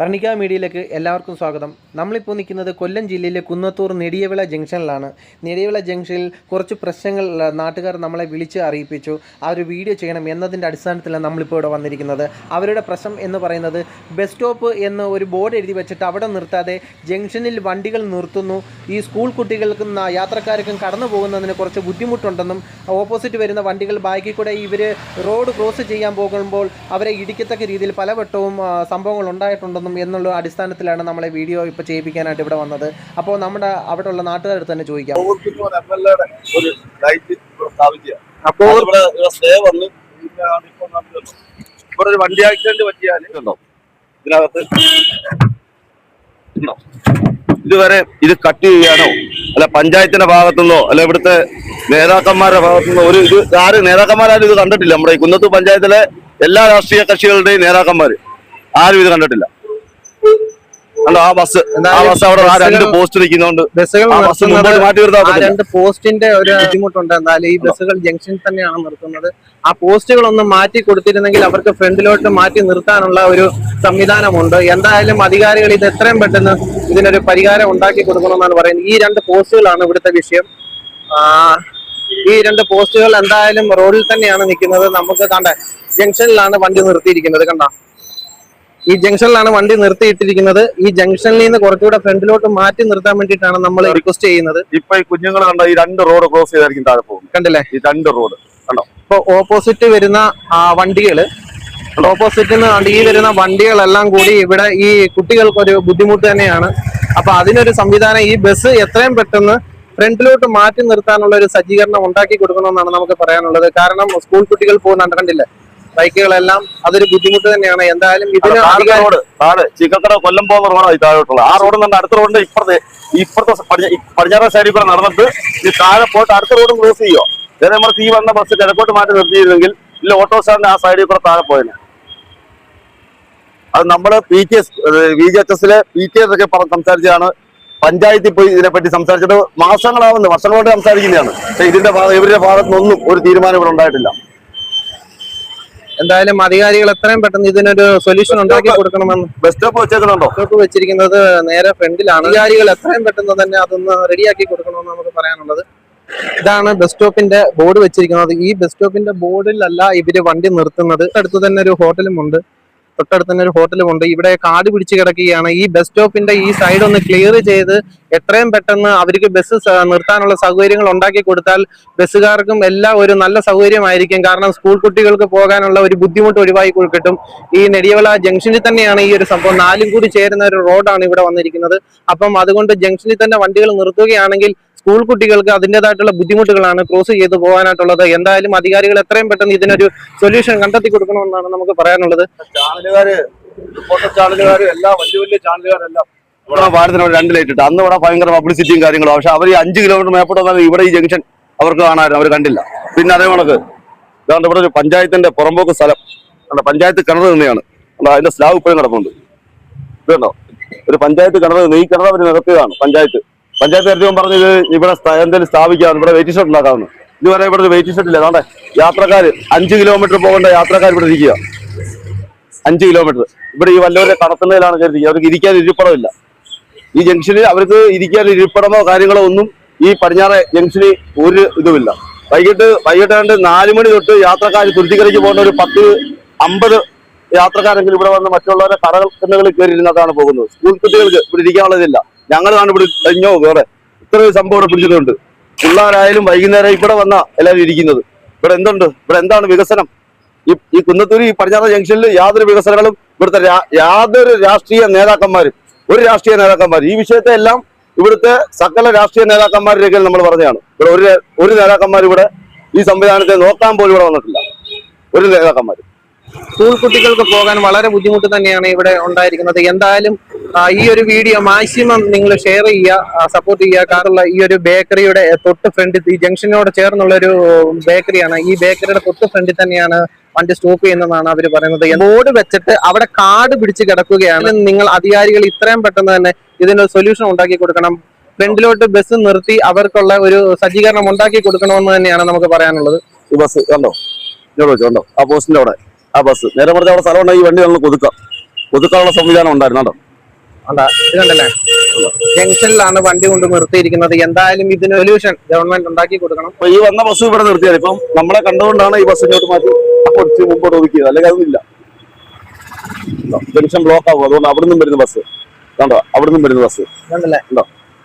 വർണിക മീഡിയയിലേക്ക് എല്ലാവർക്കും സ്വാഗതം. നമ്മളിപ്പോൾ നിൽക്കുന്നത് കൊല്ലം ജില്ലയിലെ കുന്നത്തൂർ നെടിയവിള ജംഗ്ഷനിലാണ്. നെടിയവിള ജംഗ്ഷനിൽ കുറച്ച് പ്രശ്നങ്ങൾ നാട്ടുകാർ നമ്മളെ വിളിച്ച് അറിയിപ്പിച്ചു. ആ ഒരു വീഡിയോ ചെയ്യണം എന്നതിന്റെ അടിസ്ഥാനത്തിലാണ് നമ്മളിപ്പോൾ ഇവിടെ വന്നിരിക്കുന്നത്. അവരുടെ പ്രശ്നം എന്ന് പറയുന്നത് ബസ് സ്റ്റോപ്പ് എന്ന് ഒരു ബോർഡ് എഴുതി വെച്ചിട്ട് അവിടെ നിർത്താതെ ജംഗ്ഷനിൽ വണ്ടികൾ നിർത്തുന്നു. ഈ സ്കൂൾ കുട്ടികൾക്കും യാത്രക്കാർക്കും കടന്നു പോകുന്നതിന് കുറച്ച് ബുദ്ധിമുട്ടുണ്ടെന്നും ഓപ്പോസിറ്റ് വരുന്ന വണ്ടികൾ ബാക്കിൽ കൂടെ ഇവർ റോഡ് ക്രോസ് ചെയ്യാൻ പോകുമ്പോൾ അവരെ ഇടിക്കത്തക്ക രീതിയിൽ പലവട്ടവും സംഭവങ്ങൾ ഉണ്ടായിട്ടുണ്ടെന്നും എന്നുള്ള അടിസ്ഥാനത്തിലാണ് നമ്മളെ വീഡിയോ ഇപ്പോൾ ചെയ്യിപ്പിക്കാനായിട്ട് ഇവിടെ വന്നത്. അപ്പോൾ നമ്മുടെ അവിടെ ഉള്ള നാട്ടുകാരുടെ തന്നെ ചോദിക്കാം. അപ്പോൾ ഇവിടെ ഇപ്പൊ ഒരു വണ്ടി ആക്സിഡന്റ് പറ്റിയാൽ ഉണ്ടോ? ഇതിനകത്ത്? ഇതുവരെ ഇത് കട്ട് ചെയ്യാനോ അല്ല പഞ്ചായത്തിന്റെ ഭാഗത്തുനിന്നോ അല്ല ഇവിടുത്തെ നേതാക്കന്മാരുടെ ഭാഗത്തുനിന്നോ ഒരു ഇത് ആരും നേതാക്കന്മാരാരും ഇത് കണ്ടിട്ടില്ല. നമ്മുടെ ഈ കുന്നത്തൂർ പഞ്ചായത്തിലെ എല്ലാ രാഷ്ട്രീയ കക്ഷികളുടെയും നേതാക്കന്മാര് ആരും ഇത് കണ്ടിട്ടില്ല. കണ്ടോ ആ ബസ് ആ ബസ് അവിടെ രണ്ട് പോസ്റ്റ് ആ ബസ് മാറ്റി രണ്ട് പോസ്റ്റിന്റെ ഒരു ബുദ്ധിമുട്ടുണ്ട്. എന്നാലും ഈ ബസ്സുകൾ ജംഗ്ഷനിൽ തന്നെയാണ് നിർത്തുന്നത്. ആ പോസ്റ്റുകൾ ഒന്ന് മാറ്റി കൊടുത്തിരുന്നെങ്കിൽ അവർക്ക് ഫ്രണ്ടിലോട്ട് മാറ്റി നിർത്താനുള്ള ഒരു സംവിധാനമുണ്ട്. എന്തായാലും അധികാരികൾ ഇത് എത്രയും പെട്ടെന്ന് ഇതിനൊരു പരിഹാരം ഉണ്ടാക്കി കൊടുക്കണമെന്നാണ് പറയുന്നത്. ഈ രണ്ട് പോസ്റ്റുകളാണ് ഇവിടുത്തെ വിഷയം. ഈ രണ്ട് പോസ്റ്റുകൾ എന്തായാലും റോഡിൽ തന്നെയാണ് നിൽക്കുന്നത്. നമുക്ക് കണ്ട ജംഗ്ഷനിലാണ് വണ്ടി നിർത്തിയിരിക്കുന്നത്. കണ്ട? ഈ ജംഗ്ഷനിലാണ് വണ്ടി നിർത്തിയിട്ടിരിക്കുന്നത്. ഈ ജംഗ്ഷനിൽ നിന്ന് കുറച്ചുകൂടെ ഫ്രണ്ടിലോട്ട് മാറ്റി നിർത്താൻ വേണ്ടിയിട്ടാണ് നമ്മൾ റിക്വസ്റ്റ് ചെയ്യുന്നത്. ഇപ്പൊ ഈ കുഞ്ഞുങ്ങൾ കണ്ട ഈ രണ്ട് റോഡ് ക്രോസ് ചെയ്തായിരിക്കും താഴെ പോകും കണ്ടില്ലേ? ഈ രണ്ട് റോഡ് കണ്ടോ? ഇപ്പൊ ഓപ്പോസിറ്റ് വരുന്ന ആ വണ്ടികൾ. ഓപ്പോസിറ്റ് നിന്ന് ഈ വരുന്ന വണ്ടികളെല്ലാം കൂടി ഇവിടെ ഈ കുട്ടികൾക്ക് ഒരു ബുദ്ധിമുട്ട് തന്നെയാണ്. അപ്പൊ അതിനൊരു സംവിധാനം ഈ ബസ് എത്രയും പെട്ടെന്ന് ഫ്രണ്ടിലോട്ട് മാറ്റി നിർത്താനുള്ള ഒരു സജ്ജീകരണം ഉണ്ടാക്കി കൊടുക്കണമെന്നാണ് നമുക്ക് പറയാനുള്ളത്. കാരണം സ്കൂൾ കുട്ടികൾ പോകുന്നുണ്ട് കണ്ടില്ലേ? ബൈക്കുകളെല്ലാം അതൊരു ബുദ്ധിമുട്ട് തന്നെയാണ്. എന്തായാലും ഇതിന് റോഡ് താഴെ ചിക്കക്കട കൊല്ലം പോകുന്ന റോഡാണ് താഴോട്ടുള്ള ആ റോഡ് നിന്ന് അടുത്ത റോഡിന്റെ ഇപ്പുറത്തെ ഇപ്പുറത്തെ പടിഞ്ഞാറ സൈഡിൽ കൂടെ നടന്നിട്ട് ഈ താഴെ പോയിട്ട് അടുത്ത റോഡും ക്ലോസ് ചെയ്യോ നമ്മൾ തീ വന്ന ബസ് കിഴക്കോട്ട് മാറ്റി നിർത്തിയിരുന്നെങ്കിൽ ഇല്ല ഓട്ടോ സ്റ്റാൻഡ് ആ സൈഡിൽ കൂടെ താഴെ പോയേനെ. അത് നമ്മൾ P T S V G H എസിലെ പി ടി എസ് ഒക്കെ സംസാരിച്ചാണ് പഞ്ചായത്തിൽ പോയി ഇതിനെപ്പറ്റി സംസാരിച്ചിട്ട് മാസങ്ങളാവുന്നു. വർഷങ്ങളോട് സംസാരിക്കുന്നതാണ്. പക്ഷെ ഇതിന്റെ ഇവരുടെ ഭാഗത്തുനിന്നൊന്നും ഒരു തീരുമാനം ഇവിടെ ഉണ്ടായിട്ടില്ല. എന്തായാലും അധികാരികൾ എത്രയും പെട്ടെന്ന് ഇതിനൊരു സൊല്യൂഷൻ ഉണ്ടാക്കി കൊടുക്കണമെന്ന് ബസ് സ്റ്റോപ്പ് വെച്ചേക്കണോ സ്റ്റോപ്പ് വെച്ചിരിക്കുന്നത് നേരെ ഫ്രണ്ടിലാണ്. അധികാരികൾ എത്രയും പെട്ടെന്ന് തന്നെ അതൊന്ന് റെഡിയാക്കി കൊടുക്കണമെന്ന് നമുക്ക് പറയാനുള്ളത്. ഇതാണ് ബസ് സ്റ്റോപ്പിന്റെ ബോർഡ് വെച്ചിരിക്കുന്നത്. ഈ ബസ് സ്റ്റോപ്പിന്റെ ബോർഡിലല്ല ഇവർ വണ്ടി നിർത്തുന്നത്. അടുത്ത് തന്നെ ഒരു ഹോട്ടലും ഉണ്ട്. തൊട്ടടുത്ത് തന്നെ ഒരു ഹോട്ടലും ഉണ്ട്. ഇവിടെ കാട് പിടിച്ച് കിടക്കുകയാണ്. ഈ ബസ് സ്റ്റോപ്പിന്റെ ഈ സൈഡ് ഒന്ന് ക്ലിയർ ചെയ്ത് എത്രയും പെട്ടെന്ന് അവർക്ക് ബസ് നിർത്താനുള്ള സൗകര്യങ്ങൾ ഉണ്ടാക്കി കൊടുത്താൽ ബസ്സുകാർക്കും എല്ലാം ഒരു നല്ല സൗകര്യമായിരിക്കും. കാരണം സ്കൂൾ കുട്ടികൾക്ക് പോകാനുള്ള ഒരു ബുദ്ധിമുട്ട് ഒഴിവാക്കി കിട്ടും. ഈ നെടിയവള ജംഗ്ഷനിൽ തന്നെയാണ് ഈ ഒരു സംഭവം. നാലും കൂടി ചേരുന്ന ഒരു റോഡാണ് ഇവിടെ വന്നിരിക്കുന്നത്. അപ്പം അതുകൊണ്ട് ജംഗ്ഷനിൽ തന്നെ വണ്ടികൾ നിർത്തുകയാണെങ്കിൽ സ്കൂൾ കുട്ടികൾക്ക് അതിന്റെതായിട്ടുള്ള ബുദ്ധിമുട്ടുകളാണ് ക്രോസ് ചെയ്ത് പോകാനായിട്ടുള്ളത്. എന്തായാലും അധികാരികൾ എത്രയും പെട്ടെന്ന് ഇതിനൊരു സൊല്യൂഷൻ കണ്ടെത്തി കൊടുക്കണമെന്നാണ് നമുക്ക് പറയാനുള്ളത്. ചാനലുകാര് വലിയ വലിയ രണ്ട് ലൈറ്റ് ഇട്ട്. അന്ന് ഇവിടെ ഭയങ്കര പബ്ലിസിറ്റിയും കാര്യങ്ങളും. പക്ഷെ അവർ ഈ അഞ്ച് കിലോമീറ്റർ മേപ്പോട്ട് വന്നാൽ ഇവിടെ ഈ ജംഗ്ഷൻ അവർക്ക് കാണാമായിരുന്നു. അവർ കണ്ടില്ല. പിന്നെ അതേ കണക്ക്. ഇതാണ്ട് ഇവിടെ ഒരു പഞ്ചായത്തിന്റെ പുറമ്പോക്ക് സ്ഥലം. പഞ്ചായത്ത് കിണർ തന്നെയാണ് അതിന്റെ സ്ലാബ് ഇപ്പോഴും കിടപ്പുണ്ട്. ഇതുണ്ടോ ഒരു പഞ്ചായത്ത് കിണർ നെയ് കിണർ അവർ നിരത്തിയതാണ് പഞ്ചായത്ത്. പഞ്ചായത്ത് കരുതി പറഞ്ഞത് ഇവിടെ എന്തെങ്കിലും സ്ഥാപിക്കാമെന്ന് ഇവിടെ വെയിറ്റ് ഷെഡ് ഉണ്ടാക്കാമെന്ന്. ഇതുവരെ ഇവിടെ വെയിറ്റ് ഷെഡ് ഇല്ല. അതാണ്ട് യാത്രക്കാർ അഞ്ച് കിലോമീറ്റർ പോകേണ്ട യാത്രക്കാർ ഇവിടെ ഇരിക്കുക. അഞ്ച് കിലോമീറ്റർ ഇവിടെ ഈ വല്ലവരെ കടത്തുന്നതിലാണ് കരുതി. അവർക്ക് ഇരിക്കാൻ ഇരിപ്പിടമില്ല ഈ ജംഗ്ഷനിൽ അവർക്ക് ഇരിക്കാൻ ഇരിപ്പിടമോ കാര്യങ്ങളോ ഒന്നും ഈ പടിഞ്ഞാറ് ജംഗ്ഷനിൽ ഒരു ഇതുമില്ല. വൈകിട്ട് വൈകിട്ട് രണ്ട് നാല് മണി തൊട്ട് യാത്രക്കാർ തുരുത്തിക്കരയ്ക്ക് പോകുന്ന ഒരു പത്ത് അമ്പത് യാത്രക്കാരെങ്കിലും ഇവിടെ വന്ന് മറ്റുള്ളവരെ കടകൾ കന്നുകളിൽ കയറി ഇരുന്നതാണ് പോകുന്നത്. സ്കൂൾ കുട്ടികൾക്ക് ഇവിടെ ഇരിക്കാനുള്ളതില്ല. ഇവിടെ കഴിഞ്ഞോ വേറെ? ഇത്രയും സംഭവം പിടിച്ചിട്ടുണ്ട്. പിള്ളേരായാലും വൈകുന്നേരം ഇവിടെ വന്ന എല്ലാവരും ഇരിക്കുന്നത്. ഇവിടെ എന്തുണ്ട്? ഇവിടെ എന്താണ് വികസനം? ഈ ഈ കുന്നത്തൂര് ഈ പടിഞ്ഞാറ ജംഗ്ഷനിൽ യാതൊരു വികസനങ്ങളും ഇവിടുത്തെ യാതൊരു രാഷ്ട്രീയ നേതാക്കന്മാരും ഒരു രാഷ്ട്രീയ നേതാക്കന്മാർ ഈ വിഷയത്തെ എല്ലാം ഇവിടുത്തെ സകല രാഷ്ട്രീയ നേതാക്കന്മാരുടെ നമ്മൾ പറഞ്ഞതാണ്. ഇവിടെ ഒരു ഒരു നേതാക്കന്മാർ ഇവിടെ ഈ സംവിധാനത്തെ നോക്കാൻ പോലും ഇവിടെ വന്നിട്ടില്ല. ഒരു നേതാക്കന്മാർ സ്കൂൾ കുട്ടികൾക്ക് പോകാൻ വളരെ ബുദ്ധിമുട്ട് തന്നെയാണ് ഇവിടെ ഉണ്ടായിരിക്കുന്നത്. എന്തായാലും ഈ ഒരു വീഡിയോ മാക്സിമം നിങ്ങൾ ഷെയർ ചെയ്യുക സപ്പോർട്ട് ചെയ്യുക. കാരണം ഈ ഒരു ബേക്കറിയുടെ തൊട്ട് ഫ്രണ്ടിൽ ഈ ജംഗ്ഷനോട് ചേർന്നുള്ള ഒരു ബേക്കറിയാണ് ഈ ബേക്കറിയുടെ തൊട്ട് ഫ്രണ്ടിൽ തന്നെയാണ് വണ്ടി സ്റ്റോപ്പ് ചെയ്യുന്നതാണ് അവർ പറയുന്നത്. ബോർഡ് വെച്ചിട്ട് അവിടെ കാട് പിടിച്ച് കിടക്കുകയാണ്. നിങ്ങൾ അധികാരികൾ ഇത്രയും പെട്ടെന്ന് തന്നെ ഇതിനൊരു സൊല്യൂഷൻ ഉണ്ടാക്കി കൊടുക്കണം. ഫ്രണ്ടിലോട്ട് ബസ് നിർത്തി അവർക്കുള്ള ഒരു സജ്ജീകരണം ഉണ്ടാക്കി കൊടുക്കണമെന്ന് തന്നെയാണ് നമുക്ക് പറയാനുള്ളത്. ഈ ബസ് കണ്ടോ? കണ്ടോ? ആ പോസ്റ്റിന്റെ അവിടെ. ആ ബസ് നേരെ പറഞ്ഞ അവിടെ സ്ഥലം ഈ വണ്ടി നമ്മൾ കൊതുക്കാം. കൊതുക്കാനുള്ള സംവിധാനം ഉണ്ടായിരുന്നു കേട്ടോ അതാ ഇത് കണ്ടല്ലേ? ജംഗ്ഷനിലാണ് വണ്ടി കൊണ്ട് നിർത്തിയിരിക്കുന്നത്. എന്തായാലും ഇതിന് സൊല്യൂഷൻ ഗവൺമെന്റ് ഉണ്ടാക്കി കൊടുക്കണം. അപ്പൊ ഈ വന്ന ബസ് ഇവിടെ നിർത്തിയത് ഇപ്പം നമ്മളെ കണ്ടുകൊണ്ടാണ് ഈ ബസ് ഇങ്ങോട്ട് മാറ്റി കുറച്ച് മുമ്പോട്ട് ഒതുക്കിയത്. അല്ലെങ്കിൽ അതൊന്നുമില്ല. ജംഗ്ഷൻ ബ്ലോക്ക് ആവുക അതുകൊണ്ട് അവിടെ നിന്നും വരുന്ന ബസ് കണ്ടോ? അവിടെ നിന്നും വരുന്ന ബസ് കണ്ടല്ലേ? ഉണ്ടോ?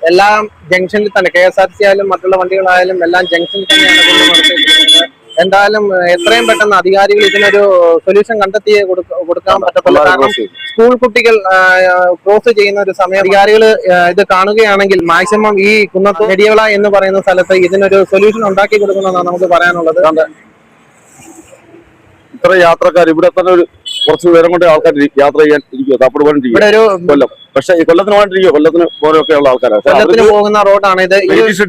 എല്ലാം ജംഗ്ഷനിൽ തന്നെ. കെ എസ് ആർ സി ആയാലും മറ്റുള്ള വണ്ടികളായാലും എല്ലാം ജംഗ്ഷനിൽ തന്നെയാണ് കൊണ്ട് നിർത്തിയിരിക്കുന്നത്. എന്തായാലും എത്രയും പെട്ടെന്ന് അധികാരികൾ ഇതിനൊരു സൊല്യൂഷൻ കണ്ടെത്തി കൊടുക്കാൻ പറ്റത്തുള്ളൂ. കാരണം സ്കൂൾ കുട്ടികൾ ക്രോസ് ചെയ്യുന്ന ഒരു സമയം അധികാരികൾ ഇത് കാണുകയാണെങ്കിൽ മാക്സിമം ഈ കുന്നത്ത് നെടിയവള എന്ന് പറയുന്ന സ്ഥലത്ത് ഇതിനൊരു സൊല്യൂഷൻ ഉണ്ടാക്കി കൊടുക്കണമെന്നാണ് നമുക്ക് പറയാനുള്ളത്. ഇത്ര യാത്രക്കാർ ഇവിടെ തന്നെ ഒരു കുറച്ച് പേരും കൊണ്ട് ആൾക്കാർ യാത്ര ചെയ്യാൻ ഇരിക്കുക തപ്പട് പോകാൻ കൊല്ലം. പക്ഷെ ഈ കൊല്ലത്തിന് പോകാണ്ടിരിക്കുക കൊല്ലത്തിന് പോലെയൊക്കെ ഉള്ള ആൾക്കാരാണ് കൊല്ലത്തിന് പോകുന്ന റോഡാണ് ഇത്.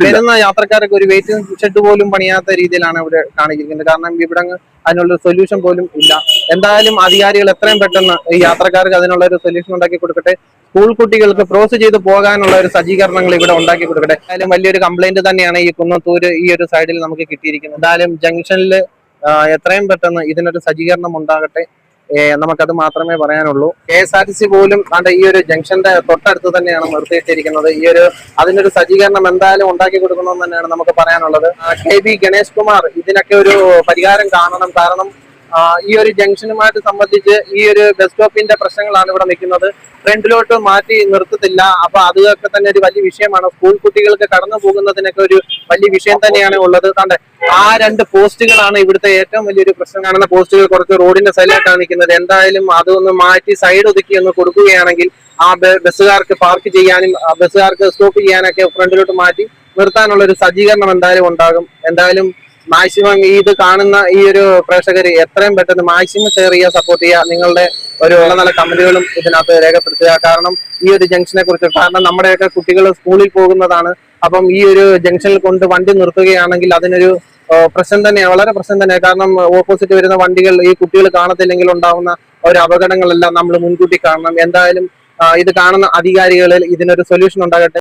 വരുന്ന യാത്രക്കാർക്ക് ഒരു വെയിറ്റിംഗ് ഷെഡ് പോലും പണിയാത്ത രീതിയിലാണ് ഇവിടെ കാണിച്ചിരിക്കുന്നത്. കാരണം ഇവിടെ അതിനുള്ള സൊല്യൂഷൻ പോലും ഇല്ല. എന്തായാലും അധികാരികൾ എത്രയും പെട്ടെന്ന് ഈ യാത്രക്കാർക്ക് അതിനുള്ള ഒരു സൊല്യൂഷൻ ഉണ്ടാക്കി കൊടുക്കട്ടെ. സ്കൂൾ കുട്ടികൾക്ക് ക്രോസ് ചെയ്ത് പോകാനുള്ള ഒരു സജ്ജീകരണങ്ങൾ ഇവിടെ ഉണ്ടാക്കി കൊടുക്കട്ടെ. എന്തായാലും വലിയൊരു കംപ്ലൈന്റ് തന്നെയാണ് ഈ കുന്നത്തൂര് ഈ ഒരു സൈഡിൽ നമുക്ക് കിട്ടിയിരിക്കുന്നത്. എന്തായാലും ജംഗ്ഷനിൽ എത്രയും പെട്ടെന്ന് ഇതിനൊരു സജ്ജീകരണം ഉണ്ടാകട്ടെ നമുക്കത് മാത്രമേ പറയാനുള്ളൂ. K S R T C പോലും കണ്ട ഈ ഒരു ജംഗ്ഷന്റെ തൊട്ടടുത്ത് തന്നെയാണ് നിർത്തിയിട്ടിരിക്കുന്നത്. ഈ ഒരു അതിനൊരു സജ്ജീകരണം എന്തായാലും ഉണ്ടാക്കി കൊടുക്കണമെന്ന് തന്നെയാണ് നമുക്ക് പറയാനുള്ളത്. കെ ബി ഗണേഷ് കുമാർ ഇതിനൊക്കെ ഒരു പരിഹാരം കാണണം. കാരണം ഈ ഒരു ജംഗ്ഷനുമായിട്ട് സംബന്ധിച്ച് ഈ ഒരു ബസ് സ്റ്റോപ്പിന്റെ പ്രശ്നങ്ങളാണ് ഇവിടെ നിൽക്കുന്നത്. ഫ്രണ്ടിലോട്ട് മാറ്റി നിർത്തത്തില്ല. അപ്പൊ അതൊക്കെ തന്നെ ഒരു വലിയ വിഷയമാണ്. സ്കൂൾ കുട്ടികൾക്ക് കടന്നു പോകുന്നതിനൊക്കെ ഒരു വലിയ വിഷയം തന്നെയാണ് ഉള്ളത്. കണ്ടെ? ആ രണ്ട് പോസ്റ്റുകളാണ് ഇവിടുത്തെ ഏറ്റവും വലിയൊരു പ്രശ്നം കാണുന്ന പോസ്റ്റുകൾ കുറച്ച് റോഡിന്റെ സൈഡിലായിട്ടാണ് നിൽക്കുന്നത് എന്തായാലും അതൊന്ന് മാറ്റി സൈഡ് ഒതുക്കി ഒന്ന് കൊടുക്കുകയാണെങ്കിൽ ആ ബസ്സുകാർക്ക് പാർക്ക് ചെയ്യാനും ബസ്സുകാർക്ക് സ്റ്റോപ്പ് ചെയ്യാനൊക്കെ ഫ്രണ്ടിലോട്ട് മാറ്റി നിർത്താനുള്ള ഒരു സജ്ജീകരണം എന്തായാലും ഉണ്ടാകും. എന്തായാലും മാക്സിമം ഈ ഇത് കാണുന്ന ഈ ഒരു പ്രേക്ഷകർ എത്രയും പെട്ടെന്ന് മാക്സിമം ഷെയർ ചെയ്യുക സപ്പോർട്ട് ചെയ്യുക. നിങ്ങളുടെ ഒരു നല്ല നല്ല കമന്റുകളും ഇതിനകത്ത് രേഖപ്പെടുത്തുക. കാരണം ഈ ഒരു ജംഗ്ഷനെ കുറിച്ച് കാരണം നമ്മുടെയൊക്കെ കുട്ടികൾ സ്കൂളിൽ പോകുന്നതാണ്. അപ്പം ഈ ഒരു ജംഗ്ഷനിൽ കൊണ്ട് വണ്ടി നിർത്തുകയാണെങ്കിൽ അതിനൊരു പ്രശ്നം തന്നെയാണ് വളരെ പ്രശ്നം തന്നെയാണ് കാരണം ഓപ്പോസിറ്റ് വരുന്ന വണ്ടികൾ ഈ കുട്ടികൾ കാണത്തില്ലെങ്കിൽ ഉണ്ടാവുന്ന ഒരു അപകടങ്ങളെല്ലാം നമ്മൾ മുൻകൂട്ടി കാണണം. എന്തായാലും ഇത് കാണുന്ന അധികാരികളിൽ ഇതിനൊരു സൊല്യൂഷൻ ഉണ്ടാകട്ടെ.